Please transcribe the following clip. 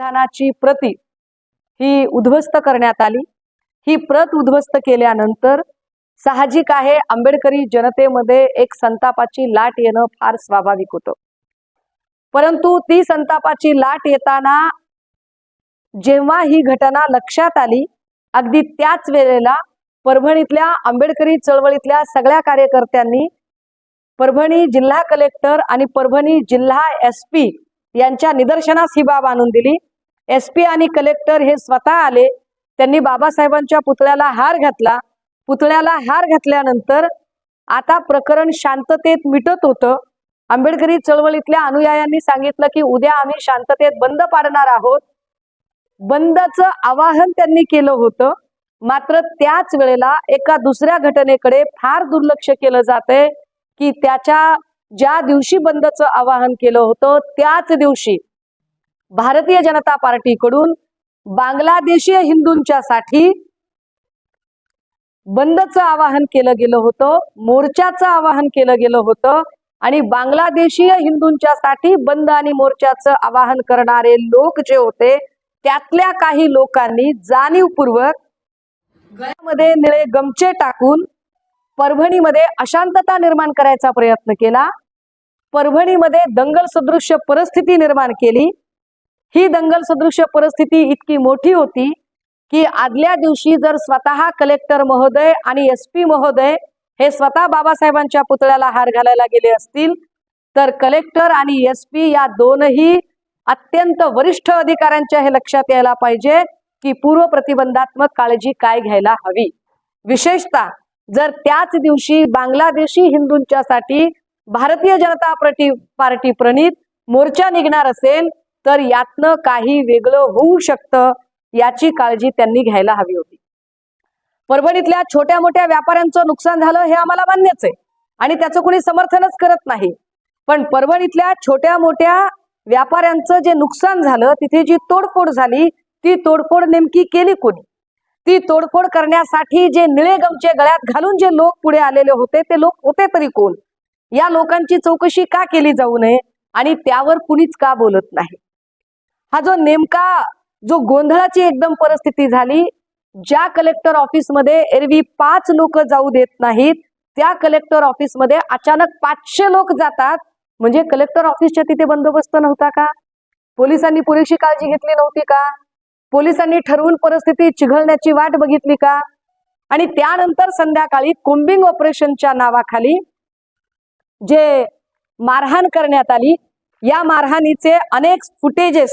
संविधानाची प्रती ही उद्ध्वस्त करण्यात आली. ही प्रत उद्ध्वस्त केल्यानंतर साहजिक आहे आंबेडकरी जनतेमध्ये एक संतापाची लाट येणं फार स्वाभाविक होतं. परंतु ती संतापाची लाट येताना जेव्हा ही घटना लक्षात आली अगदी त्याच वेळेला परभणीतल्या आंबेडकरी चळवळीतल्या सगळ्या कार्यकर्त्यांनी परभणी जिल्हा कलेक्टर आणि परभणी जिल्हा एस पी यांच्या निदर्शनास ही बाब आणून दिली. एस पी आणि कलेक्टर हे स्वतः आले. त्यांनी बाबासाहेबांच्या पुतळ्याला हार घातला. पुतळ्याला हार घातल्यानंतर आता प्रकरण शांततेत मिटत होतं. आंबेडकरी चळवळीतल्या अनुयायांनी सांगितलं की उद्या आम्ही शांततेत बंद पाडणार आहोत. बंदचं आवाहन त्यांनी केलं होतं. मात्र त्याच वेळेला एका दुसऱ्या घटनेकडे फार दुर्लक्ष केलं जातंय की त्याच्या ज्या दिवशी बंदचं आवाहन केलं होतं त्याच दिवशी भारतीय जनता पार्टीकडून बांगलादेशीय हिंदूंच्यासाठी बंदचं आवाहन केलं गेलं होतं मोर्चाचं आवाहन केलं गेलं होतं आणि बांगलादेशीय हिंदूंच्यासाठी बंद आणि मोर्चाचं आवाहन करणारे लोक जे होते त्यातल्या काही लोकांनी जाणीवपूर्वक गळ्यामध्ये निळे गमचे टाकून परभणीमध्ये अशांतता निर्माण करायचा प्रयत्न केला. परभणीमध्ये दंगल सदृश्य परिस्थिती निर्माण केली. ही दंगल सदृश्य परिस्थिती इतकी मोठी होती की आदल्या दिवशी जर स्वतः कलेक्टर महोदय आणि एस पी महोदय हे स्वतः बाबासाहेबांच्या पुतळ्याला हार घालायला गेले असतील तर कलेक्टर आणि एस पी या दोनही अत्यंत वरिष्ठ अधिकाऱ्यांच्या हे लक्षात यायला पाहिजे की पूर्व प्रतिबंधात्मक काळजी काय घ्यायला हवी. विशेषतः जर त्याच दिवशी बांगलादेशी हिंदूंच्यासाठी भारतीय जनता पार्टी पार्टी प्रणित मोर्चा निघणार असेल तर यातनं काही वेगळं होऊ शकतं याची काळजी त्यांनी घ्यायला हवी होती. परभणीतल्या छोट्या मोठ्या व्यापाऱ्यांचं नुकसान झालं हे आम्हाला मान्यच आहे आणि त्याचं कोणी समर्थनच करत नाही. पण परभणीतल्या छोट्या मोठ्या व्यापाऱ्यांचं जे नुकसान झालं तिथे जी तोडफोड झाली ती तोडफोड नेमकी केली कोणी? ती तोडफोड करण्यासाठी जे निळे गमचे गळ्यात घालून जे लोक पुढे आलेले होते ते लोक होते तरी कोण? या लोकांची चौकशी का केली जाऊ नये आणि त्यावर कुणीच का बोलत नाही? हा जो नेमका जो गोंधळाची एकदम परिस्थिती झाली ज्या कलेक्टर ऑफिसमध्ये एरवी पाच लोक जाऊ देत नाहीत त्या कलेक्टर ऑफिसमध्ये अचानक पाचशे लोक जातात. म्हणजे कलेक्टर ऑफिसच्या तिथे बंदोबस्त नव्हता का? पोलिसांनी पुरेशी काळजी घेतली नव्हती का? पोलिसांनी ठरवून परिस्थिती चिघळण्याची वाट बघितली का? आणि त्यानंतर संध्याकाळी कोम्बिंग ऑपरेशनच्या नावाखाली जे मारहाण करण्यात आली या मारहाणीचे अनेक फुटेजेस